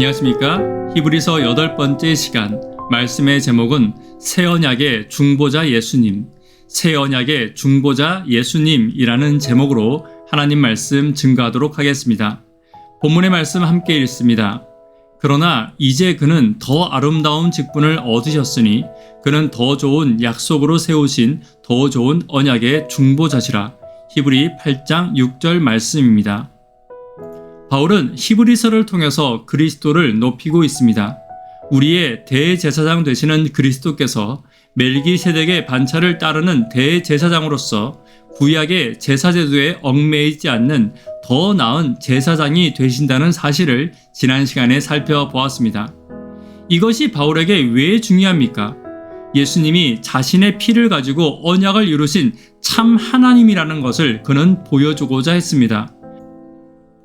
안녕하십니까? 히브리서 여덟 번째 시간 말씀의 제목은 새 언약의 중보자 예수님, 새 언약의 중보자 예수님이라는 제목으로 하나님 말씀 증거하도록 하겠습니다. 본문의 말씀 함께 읽습니다. 그러나 이제 그는 더 아름다운 직분을 얻으셨으니 그는 더 좋은 약속으로 세우신 더 좋은 언약의 중보자시라. 히브리 8장 6절 말씀입니다. 바울은 히브리서를 통해서 그리스도를 높이고 있습니다. 우리의 대제사장 되시는 그리스도께서 멜기세덱의 반차를 따르는 대제사장으로서 구약의 제사제도에 얽매이지 않는 더 나은 제사장이 되신다는 사실을 지난 시간에 살펴보았습니다. 이것이 바울에게 왜 중요합니까? 예수님이 자신의 피를 가지고 언약을 이루신 참 하나님이라는 것을 그는 보여주고자 했습니다.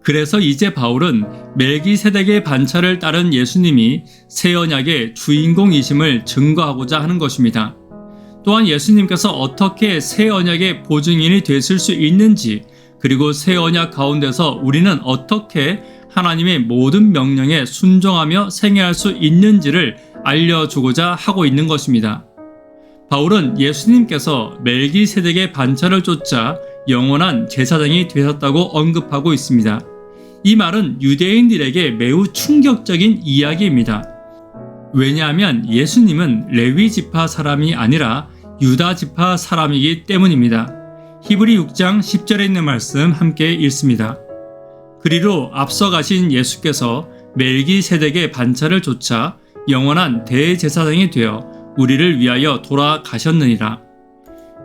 그래서 이제 바울은 멜기세덱의 반차를 따른 예수님이 새 언약의 주인공이심을 증거하고자 하는 것입니다. 또한 예수님께서 어떻게 새 언약의 보증인이 되실 수 있는지 그리고 새 언약 가운데서 우리는 어떻게 하나님의 모든 명령에 순종하며 생애할 수 있는지를 알려주고자 하고 있는 것입니다. 바울은 예수님께서 멜기세덱의 반차를 쫓아 영원한 제사장이 되셨다고 언급하고 있습니다. 이 말은 유대인들에게 매우 충격적인 이야기입니다. 왜냐하면 예수님은 레위 지파 사람이 아니라 유다 지파 사람이기 때문입니다. 히브리 6장 10절에 있는 말씀 함께 읽습니다. 그리로 앞서 가신 예수께서 멜기 세덱의 반차를 쫓아 영원한 대제사장이 되어 우리를 위하여 돌아가셨느니라.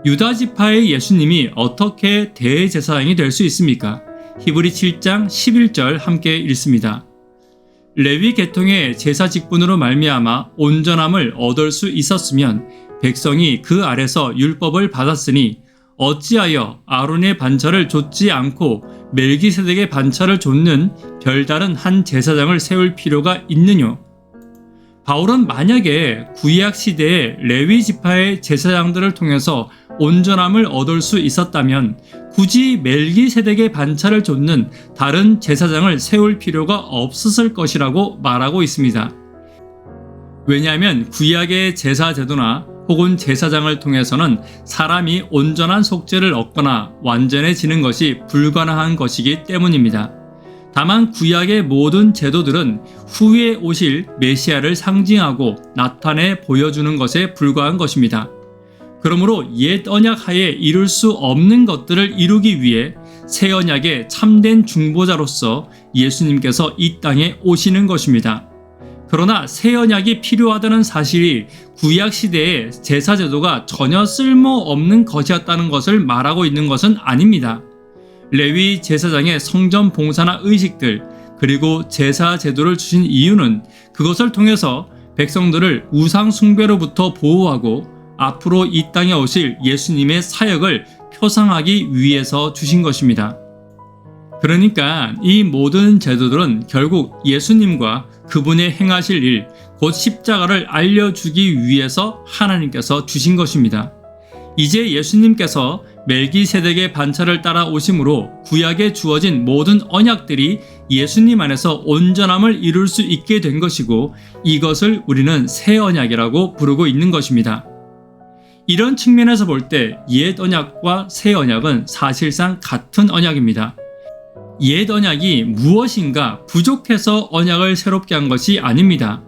유다 지파의 예수님이 어떻게 대제사장이 될 수 있습니까? 히브리 7장 11절 함께 읽습니다. 레위 계통의 제사 직분으로 말미암아 온전함을 얻을 수 있었으면 백성이 그 아래서 율법을 받았으니 어찌하여 아론의 반차를 좇지 않고 멜기세덱의 반차를 좇는 별다른 한 제사장을 세울 필요가 있느뇨? 바울은 만약에 구약 시대의 레위 지파의 제사장들을 통해서 온전함을 얻을 수 있었다면 굳이 멜기세덱의 반차를 좇는 다른 제사장을 세울 필요가 없었을 것이라고 말하고 있습니다. 왜냐하면 구약의 제사 제도나 혹은 제사장을 통해서는 사람이 온전한 속죄를 얻거나 완전해지는 것이 불가능한 것이기 때문입니다. 다만 구약의 모든 제도들은 후에 오실 메시아를 상징하고 나타내 보여주는 것에 불과한 것입니다. 그러므로 옛 언약 하에 이룰 수 없는 것들을 이루기 위해 새 언약의 참된 중보자로서 예수님께서 이 땅에 오시는 것입니다. 그러나 새 언약이 필요하다는 사실이 구약 시대의 제사 제도가 전혀 쓸모없는 것이었다는 것을 말하고 있는 것은 아닙니다. 레위 제사장의 성전 봉사나 의식들 그리고 제사 제도를 주신 이유는 그것을 통해서 백성들을 우상 숭배로부터 보호하고 앞으로 이 땅에 오실 예수님의 사역을 표상하기 위해서 주신 것입니다. 그러니까 이 모든 제도들은 결국 예수님과 그분의 행하실 일, 곧 십자가를 알려주기 위해서 하나님께서 주신 것입니다. 이제 예수님께서 멜기세덱의 반차를 따라 오심으로 구약에 주어진 모든 언약들이 예수님 안에서 온전함을 이룰 수 있게 된 것이고 이것을 우리는 새 언약이라고 부르고 있는 것입니다. 이런 측면에서 볼 때 옛 언약과 새 언약은 사실상 같은 언약입니다. 옛 언약이 무엇인가 부족해서 언약을 새롭게 한 것이 아닙니다.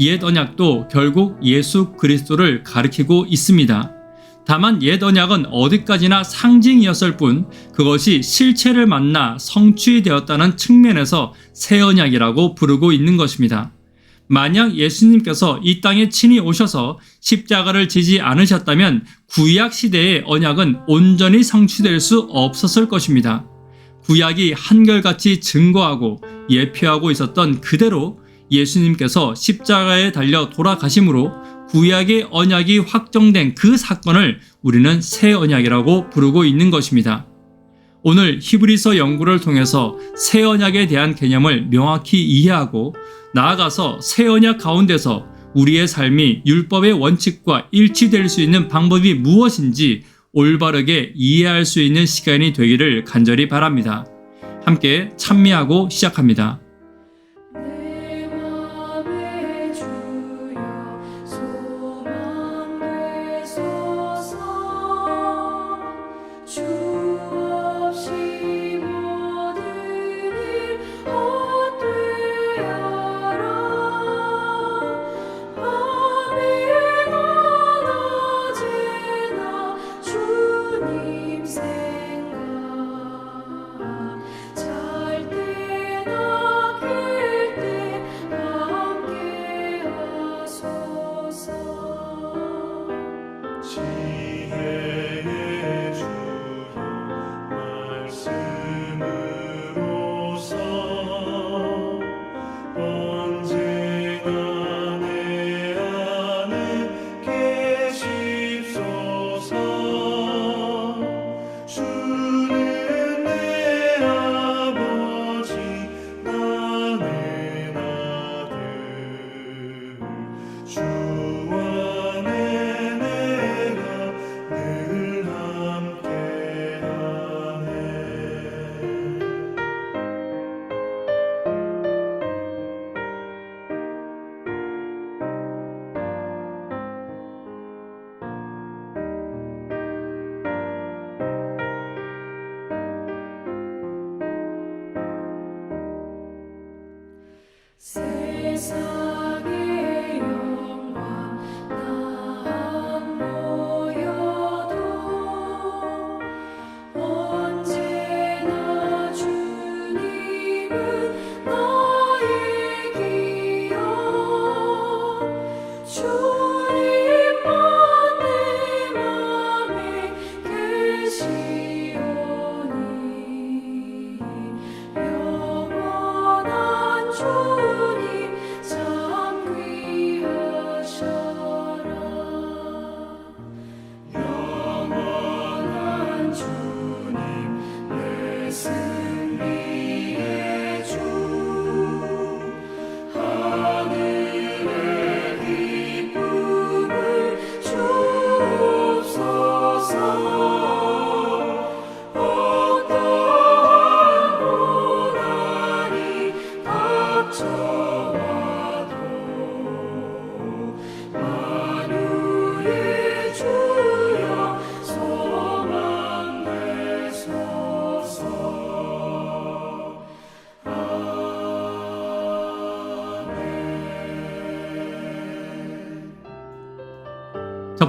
옛 언약도 결국 예수 그리스도를 가리키고 있습니다. 다만 옛 언약은 어디까지나 상징이었을 뿐 그것이 실체를 만나 성취되었다는 측면에서 새 언약이라고 부르고 있는 것입니다. 만약 예수님께서 이 땅에 친히 오셔서 십자가를 지지 않으셨다면 구약 시대의 언약은 온전히 성취될 수 없었을 것입니다. 구약이 한결같이 증거하고 예표하고 있었던 그대로 예수님께서 십자가에 달려 돌아가심으로 구약의 언약이 확정된 그 사건을 우리는 새 언약이라고 부르고 있는 것입니다. 오늘 히브리서 연구를 통해서 새 언약에 대한 개념을 명확히 이해하고 나아가서 새 언약 가운데서 우리의 삶이 율법의 원칙과 일치될 수 있는 방법이 무엇인지 올바르게 이해할 수 있는 시간이 되기를 간절히 바랍니다. 함께 찬미하고 시작합니다.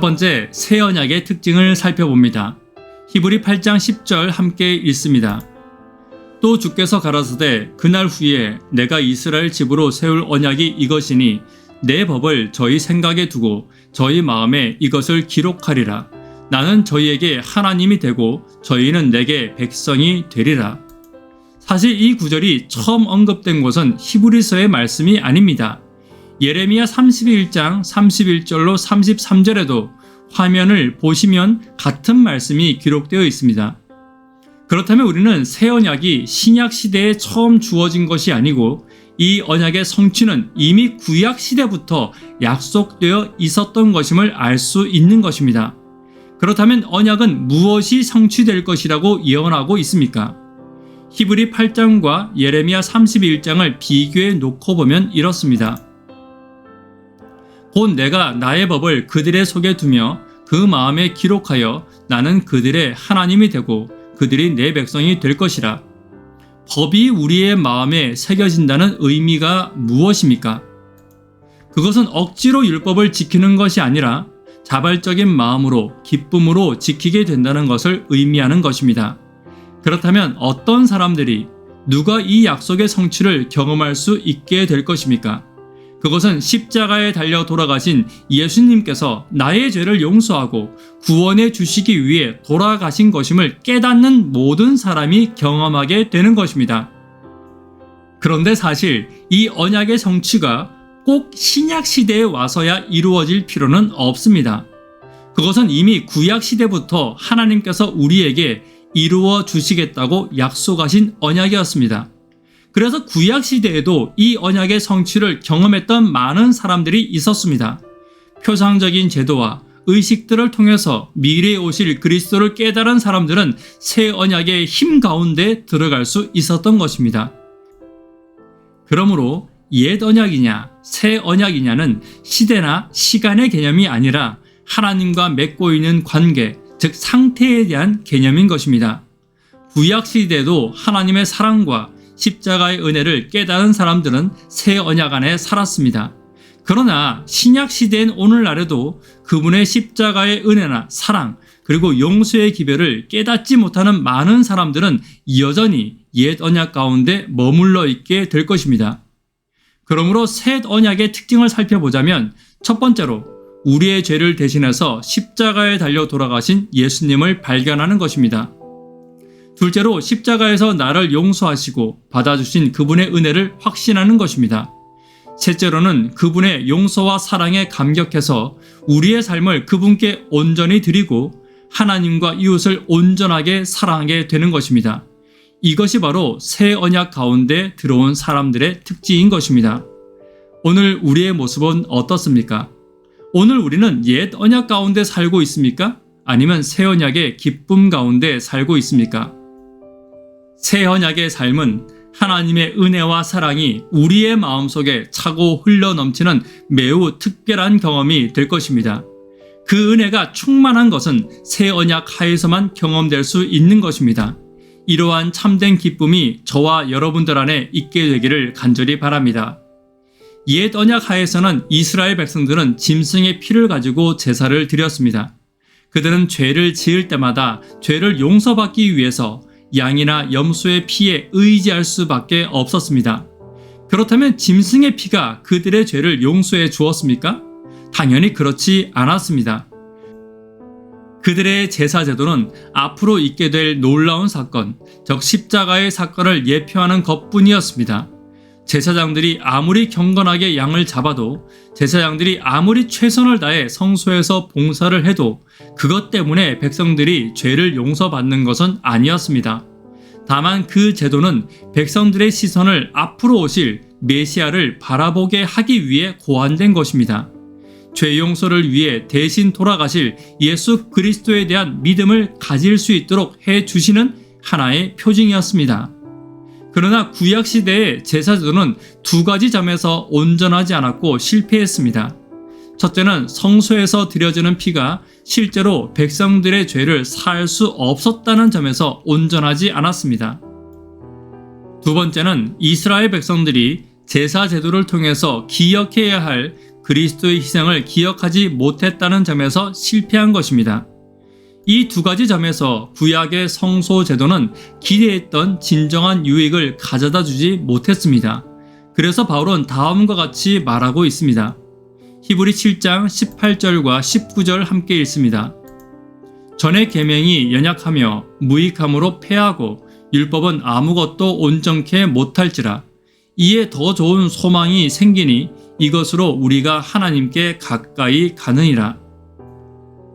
번째, 새 언약의 특징을 살펴봅니다. 히브리 8장 10절 함께 읽습니다. 또 주께서 가라사대 그날 후에 내가 이스라엘 집으로 세울 언약이 이것이니 내 법을 저희 생각에 두고 저희 마음에 이것을 기록하리라. 나는 저희에게 하나님이 되고 저희는 내게 백성이 되리라. 사실 이 구절이 처음 언급된 곳은 히브리서의 말씀이 아닙니다. 예레미야 31장 31절로 33절에도 화면을 보시면 같은 말씀이 기록되어 있습니다. 그렇다면 우리는 새 언약이 신약 시대에 처음 주어진 것이 아니고 이 언약의 성취는 이미 구약 시대부터 약속되어 있었던 것임을 알 수 있는 것입니다. 그렇다면 언약은 무엇이 성취될 것이라고 예언하고 있습니까? 히브리 8장과 예레미야 31장을 비교해 놓고 보면 이렇습니다. 곧 내가 나의 법을 그들의 속에 두며 그 마음에 기록하여 나는 그들의 하나님이 되고 그들이 내 백성이 될 것이라. 법이 우리의 마음에 새겨진다는 의미가 무엇입니까? 그것은 억지로 율법을 지키는 것이 아니라 자발적인 마음으로 기쁨으로 지키게 된다는 것을 의미하는 것입니다. 그렇다면 어떤 사람들이 누가 이 약속의 성취를 경험할 수 있게 될 것입니까? 그것은 십자가에 달려 돌아가신 예수님께서 나의 죄를 용서하고 구원해 주시기 위해 돌아가신 것임을 깨닫는 모든 사람이 경험하게 되는 것입니다. 그런데 사실 이 언약의 성취가 꼭 신약 시대에 와서야 이루어질 필요는 없습니다. 그것은 이미 구약 시대부터 하나님께서 우리에게 이루어 주시겠다고 약속하신 언약이었습니다. 그래서 구약 시대에도 이 언약의 성취를 경험했던 많은 사람들이 있었습니다. 표상적인 제도와 의식들을 통해서 미래에 오실 그리스도를 깨달은 사람들은 새 언약의 힘 가운데 들어갈 수 있었던 것입니다. 그러므로 옛 언약이냐, 새 언약이냐는 시대나 시간의 개념이 아니라 하나님과 맺고 있는 관계, 즉 상태에 대한 개념인 것입니다. 구약 시대에도 하나님의 사랑과 십자가의 은혜를 깨달은 사람들은 새 언약 안에 살았습니다. 그러나 신약 시대인 오늘날에도 그분의 십자가의 은혜나 사랑 그리고 용서의 기별을 깨닫지 못하는 많은 사람들은 여전히 옛 언약 가운데 머물러 있게 될 것입니다. 그러므로 새 언약의 특징을 살펴보자면 첫 번째로 우리의 죄를 대신해서 십자가에 달려 돌아가신 예수님을 발견하는 것입니다. 둘째로 십자가에서 나를 용서하시고 받아주신 그분의 은혜를 확신하는 것입니다. 셋째로는 그분의 용서와 사랑에 감격해서 우리의 삶을 그분께 온전히 드리고 하나님과 이웃을 온전하게 사랑하게 되는 것입니다. 이것이 바로 새 언약 가운데 들어온 사람들의 특징인 것입니다. 오늘 우리의 모습은 어떻습니까? 오늘 우리는 옛 언약 가운데 살고 있습니까? 아니면 새 언약의 기쁨 가운데 살고 있습니까? 새 언약의 삶은 하나님의 은혜와 사랑이 우리의 마음속에 차고 흘러 넘치는 매우 특별한 경험이 될 것입니다. 그 은혜가 충만한 것은 새 언약 하에서만 경험될 수 있는 것입니다. 이러한 참된 기쁨이 저와 여러분들 안에 있게 되기를 간절히 바랍니다. 옛 언약 하에서는 이스라엘 백성들은 짐승의 피를 가지고 제사를 드렸습니다. 그들은 죄를 지을 때마다 죄를 용서받기 위해서 양이나 염소의 피에 의지할 수밖에 없었습니다. 그렇다면 짐승의 피가 그들의 죄를 용서해 주었습니까? 당연히 그렇지 않았습니다. 그들의 제사 제도는 앞으로 있게 될 놀라운 사건, 즉 십자가의 사건을 예표하는 것뿐이었습니다. 제사장들이 아무리 경건하게 양을 잡아도 제사장들이 아무리 최선을 다해 성소에서 봉사를 해도 그것 때문에 백성들이 죄를 용서받는 것은 아니었습니다. 다만 그 제도는 백성들의 시선을 앞으로 오실 메시아를 바라보게 하기 위해 고안된 것입니다. 죄 용서를 위해 대신 돌아가실 예수 그리스도에 대한 믿음을 가질 수 있도록 해 주시는 하나의 표징이었습니다. 그러나 구약 시대의 제사제도는 두 가지 점에서 온전하지 않았고 실패했습니다. 첫째는 성소에서 드려지는 피가 실제로 백성들의 죄를 살 수 없었다는 점에서 온전하지 않았습니다. 두 번째는 이스라엘 백성들이 제사 제도를 통해서 기억해야 할 그리스도의 희생을 기억하지 못했다는 점에서 실패한 것입니다. 이 두 가지 점에서 구약의 성소 제도는 기대했던 진정한 유익을 가져다 주지 못했습니다. 그래서 바울은 다음과 같이 말하고 있습니다. 히브리 7장 18절과 19절 함께 읽습니다. 전의 계명이 연약하며 무익함으로 패하고 율법은 아무것도 온전케 못할지라 이에 더 좋은 소망이 생기니 이것으로 우리가 하나님께 가까이 가느니라.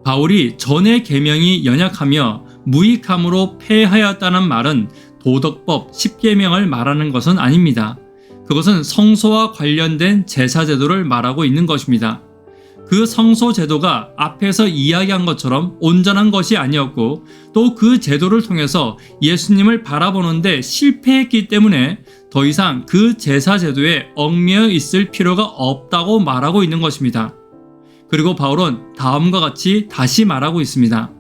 바울이 전의 계명이 연약하며 무익함으로 패하였다는 말은 도덕법 10계명을 말하는 것은 아닙니다. 그것은 성소와 관련된 제사 제도를 말하고 있는 것입니다. 그 성소 제도가 앞에서 이야기한 것처럼 온전한 것이 아니었고 또 그 제도를 통해서 예수님을 바라보는데 실패했기 때문에 더 이상 그 제사 제도에 얽매여 있을 필요가 없다고 말하고 있는 것입니다. 그리고 바울은 다음과 같이 다시 말하고 있습니다.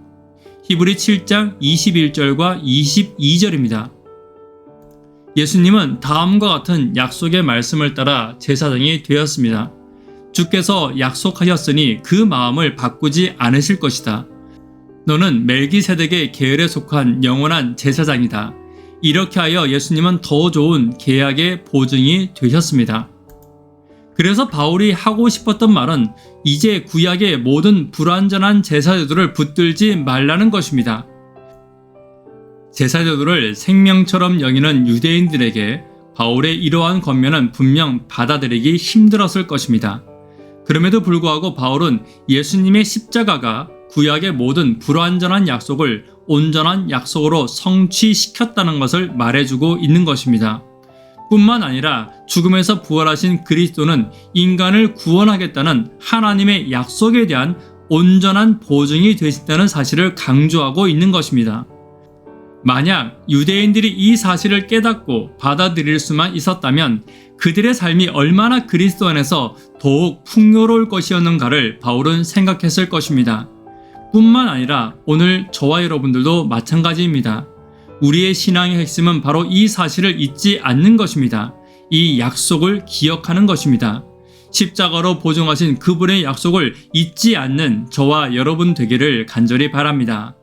히브리 7장 21절과 22절입니다. 예수님은 다음과 같은 약속의 말씀을 따라 제사장이 되었습니다. 주께서 약속하셨으니 그 마음을 바꾸지 않으실 것이다. 너는 멜기세덱의 계열에 속한 영원한 제사장이다. 이렇게 하여 예수님은 더 좋은 계약의 보증이 되셨습니다. 그래서 바울이 하고 싶었던 말은 이제 구약의 모든 불완전한 제사제도를 붙들지 말라는 것입니다. 제사제도를 생명처럼 여기는 유대인들에게 바울의 이러한 권면은 분명 받아들이기 힘들었을 것입니다. 그럼에도 불구하고 바울은 예수님의 십자가가 구약의 모든 불완전한 약속을 온전한 약속으로 성취시켰다는 것을 말해주고 있는 것입니다. 뿐만 아니라 죽음에서 부활하신 그리스도는 인간을 구원하겠다는 하나님의 약속에 대한 온전한 보증이 되신다는 사실을 강조하고 있는 것입니다. 만약 유대인들이 이 사실을 깨닫고 받아들일 수만 있었다면 그들의 삶이 얼마나 그리스도 안에서 더욱 풍요로울 것이었는가를 바울은 생각했을 것입니다. 뿐만 아니라 오늘 저와 여러분들도 마찬가지입니다. 우리의 신앙의 핵심은 바로 이 사실을 잊지 않는 것입니다. 이 약속을 기억하는 것입니다. 십자가로 보증하신 그분의 약속을 잊지 않는 저와 여러분 되기를 간절히 바랍니다.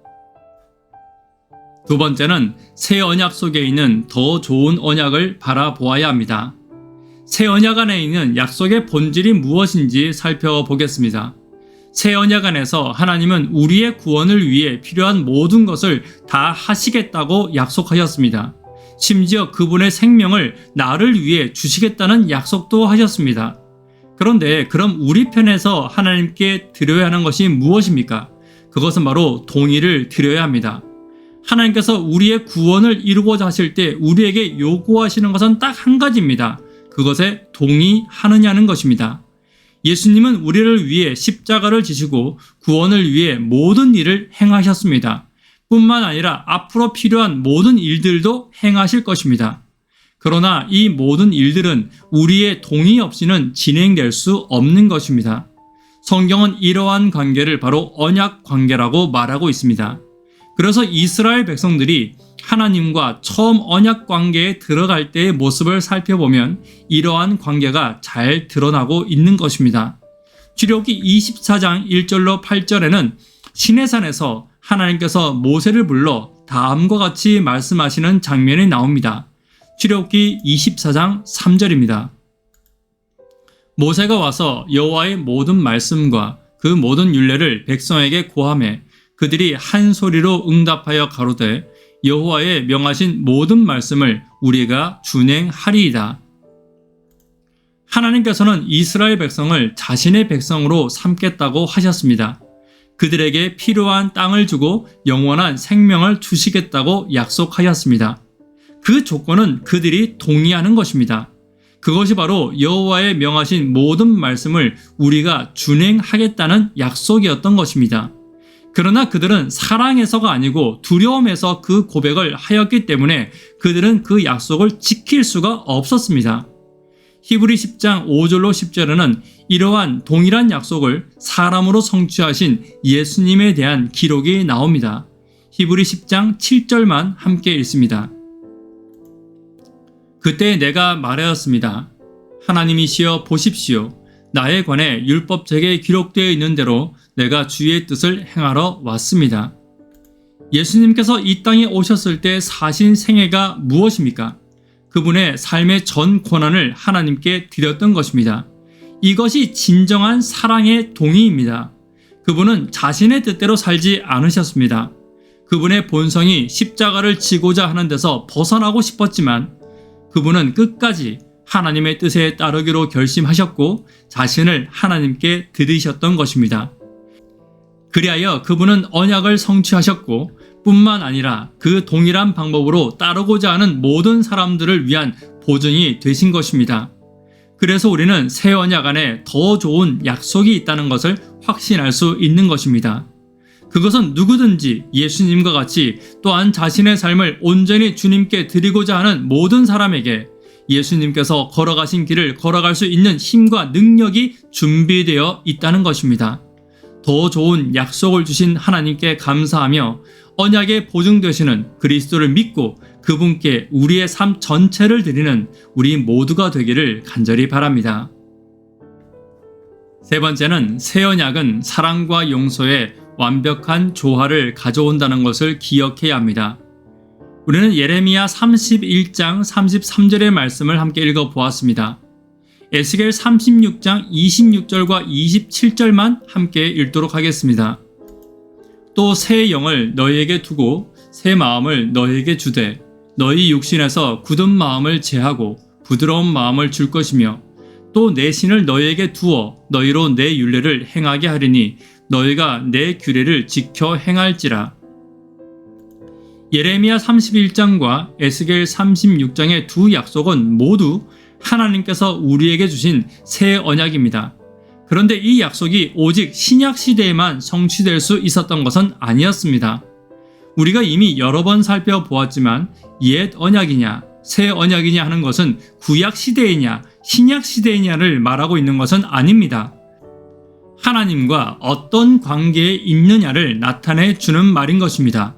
두 번째는 새 언약 속에 있는 더 좋은 언약을 바라보아야 합니다. 새 언약 안에 있는 약속의 본질이 무엇인지 살펴보겠습니다. 새 언약 안에서 하나님은 우리의 구원을 위해 필요한 모든 것을 다 하시겠다고 약속하셨습니다. 심지어 그분의 생명을 나를 위해 주시겠다는 약속도 하셨습니다. 그런데 그럼 우리 편에서 하나님께 드려야 하는 것이 무엇입니까? 그것은 바로 동의를 드려야 합니다. 하나님께서 우리의 구원을 이루고자 하실 때 우리에게 요구하시는 것은 딱 한 가지입니다. 그것에 동의하느냐는 것입니다. 예수님은 우리를 위해 십자가를 지시고 구원을 위해 모든 일을 행하셨습니다. 뿐만 아니라 앞으로 필요한 모든 일들도 행하실 것입니다. 그러나 이 모든 일들은 우리의 동의 없이는 진행될 수 없는 것입니다. 성경은 이러한 관계를 바로 언약 관계라고 말하고 있습니다. 그래서 이스라엘 백성들이 하나님과 처음 언약 관계에 들어갈 때의 모습을 살펴보면 이러한 관계가 잘 드러나고 있는 것입니다. 출애굽기 24장 1절로 8절에는 시내산에서 하나님께서 모세를 불러 다음과 같이 말씀하시는 장면이 나옵니다. 출애굽기 24장 3절입니다. 모세가 와서 여호와의 모든 말씀과 그 모든 율례를 백성에게 고함해 그들이 한 소리로 응답하여 가로되 여호와의 명하신 모든 말씀을 우리가 준행하리이다. 하나님께서는 이스라엘 백성을 자신의 백성으로 삼겠다고 하셨습니다. 그들에게 필요한 땅을 주고 영원한 생명을 주시겠다고 약속하였습니다. 그 조건은 그들이 동의하는 것입니다. 그것이 바로 여호와의 명하신 모든 말씀을 우리가 준행하겠다는 약속이었던 것입니다. 그러나 그들은 사랑해서가 아니고 두려움에서 그 고백을 하였기 때문에 그들은 그 약속을 지킬 수가 없었습니다. 히브리 10장 5절로 10절에는 이러한 동일한 약속을 사람으로 성취하신 예수님에 대한 기록이 나옵니다. 히브리 10장 7절만 함께 읽습니다. 그때 내가 말하였습니다. 하나님이시여 보십시오. 나에 관해 율법책에 기록되어 있는 대로 내가 주의 뜻을 행하러 왔습니다. 예수님께서 이 땅에 오셨을 때 사신 생애가 무엇입니까? 그분의 삶의 전 권한을 하나님께 드렸던 것입니다. 이것이 진정한 사랑의 동의입니다. 그분은 자신의 뜻대로 살지 않으셨습니다. 그분의 본성이 십자가를 지고자 하는 데서 벗어나고 싶었지만 그분은 끝까지 하나님의 뜻에 따르기로 결심하셨고 자신을 하나님께 드리셨던 것입니다. 그리하여 그분은 언약을 성취하셨고 뿐만 아니라 그 동일한 방법으로 따르고자 하는 모든 사람들을 위한 보증이 되신 것입니다. 그래서 우리는 새 언약 안에 더 좋은 약속이 있다는 것을 확신할 수 있는 것입니다. 그것은 누구든지 예수님과 같이 또한 자신의 삶을 온전히 주님께 드리고자 하는 모든 사람에게 예수님께서 걸어가신 길을 걸어갈 수 있는 힘과 능력이 준비되어 있다는 것입니다. 더 좋은 약속을 주신 하나님께 감사하며 언약에 보증되시는 그리스도를 믿고 그분께 우리의 삶 전체를 드리는 우리 모두가 되기를 간절히 바랍니다. 세 번째는 새 언약은 사랑과 용서의 완벽한 조화를 가져온다는 것을 기억해야 합니다. 우리는 예레미야 31장 33절의 말씀을 함께 읽어 보았습니다. 에스겔 36장 26절과 27절만 함께 읽도록 하겠습니다. 또 새 영을 너희에게 두고 새 마음을 너희에게 주되 너희 육신에서 굳은 마음을 제하고 부드러운 마음을 줄 것이며 또 내 신을 너희에게 두어 너희로 내 율례를 행하게 하리니 너희가 내 규례를 지켜 행할지라. 예레미야 31장과 에스겔 36장의 두 약속은 모두 하나님께서 우리에게 주신 새 언약입니다. 그런데 이 약속이 오직 신약 시대에만 성취될 수 있었던 것은 아니었습니다. 우리가 이미 여러 번 살펴보았지만 옛 언약이냐, 새 언약이냐 하는 것은 구약 시대이냐, 신약 시대이냐를 말하고 있는 것은 아닙니다. 하나님과 어떤 관계에 있느냐를 나타내 주는 말인 것입니다.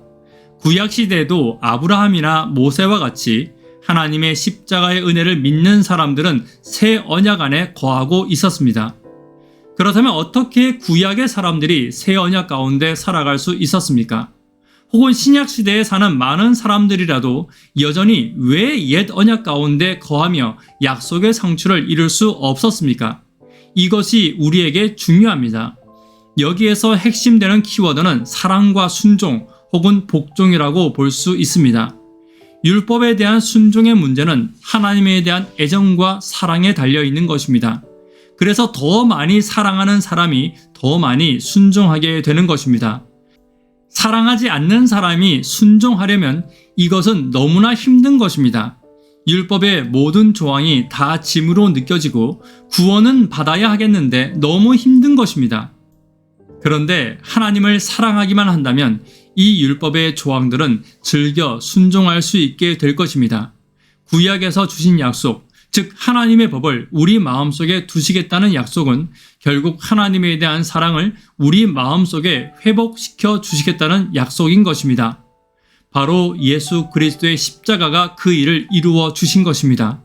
구약 시대에도 아브라함이나 모세와 같이 하나님의 십자가의 은혜를 믿는 사람들은 새 언약 안에 거하고 있었습니다. 그렇다면 어떻게 구약의 사람들이 새 언약 가운데 살아갈 수 있었습니까? 혹은 신약 시대에 사는 많은 사람들이라도 여전히 왜 옛 언약 가운데 거하며 약속의 상추를 이룰 수 없었습니까? 이것이 우리에게 중요합니다. 여기에서 핵심되는 키워드는 사랑과 순종 혹은 복종이라고 볼 수 있습니다. 율법에 대한 순종의 문제는 하나님에 대한 애정과 사랑에 달려 있는 것입니다. 그래서 더 많이 사랑하는 사람이 더 많이 순종하게 되는 것입니다. 사랑하지 않는 사람이 순종하려면 이것은 너무나 힘든 것입니다. 율법의 모든 조항이 다 짐으로 느껴지고 구원은 받아야 하겠는데 너무 힘든 것입니다. 그런데 하나님을 사랑하기만 한다면 이 율법의 조항들은 즐겨 순종할 수 있게 될 것입니다. 구약에서 주신 약속, 즉 하나님의 법을 우리 마음속에 두시겠다는 약속은 결국 하나님에 대한 사랑을 우리 마음속에 회복시켜 주시겠다는 약속인 것입니다. 바로 예수 그리스도의 십자가가 그 일을 이루어 주신 것입니다.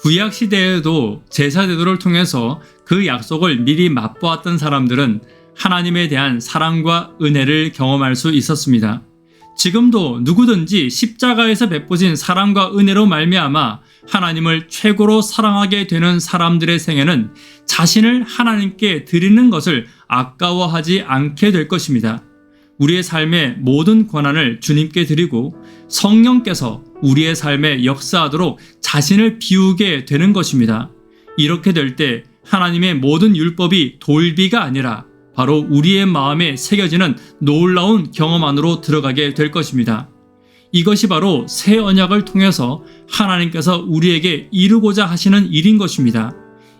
구약 시대에도 제사 제도를 통해서 그 약속을 미리 맛보았던 사람들은 하나님에 대한 사랑과 은혜를 경험할 수 있었습니다. 지금도 누구든지 십자가에서 베푸신 사랑과 은혜로 말미암아 하나님을 최고로 사랑하게 되는 사람들의 생애는 자신을 하나님께 드리는 것을 아까워하지 않게 될 것입니다. 우리의 삶의 모든 권한을 주님께 드리고 성령께서 우리의 삶에 역사하도록 자신을 비우게 되는 것입니다. 이렇게 될 때 하나님의 모든 율법이 돌비가 아니라 바로 우리의 마음에 새겨지는 놀라운 경험 안으로 들어가게 될 것입니다. 이것이 바로 새 언약을 통해서 하나님께서 우리에게 이루고자 하시는 일인 것입니다.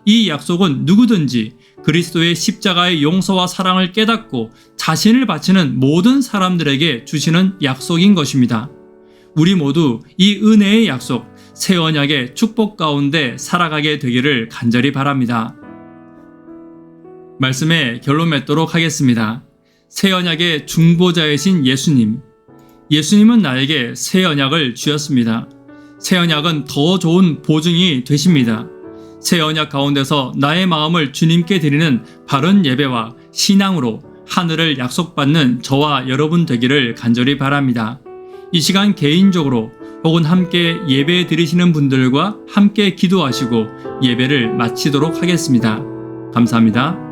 이 약속은 누구든지 그리스도의 십자가의 용서와 사랑을 깨닫고 자신을 바치는 모든 사람들에게 주시는 약속인 것입니다. 우리 모두 이 은혜의 약속, 새 언약의 축복 가운데 살아가게 되기를 간절히 바랍니다. 말씀에 결론 맺도록 하겠습니다. 새 언약의 중보자이신 예수님. 예수님은 나에게 새 언약을 주셨습니다. 새 언약은 더 좋은 보증이 되십니다. 새 언약 가운데서 나의 마음을 주님께 드리는 바른 예배와 신앙으로 하늘을 약속받는 저와 여러분 되기를 간절히 바랍니다. 이 시간 개인적으로 혹은 함께 예배 드리시는 분들과 함께 기도하시고 예배를 마치도록 하겠습니다. 감사합니다.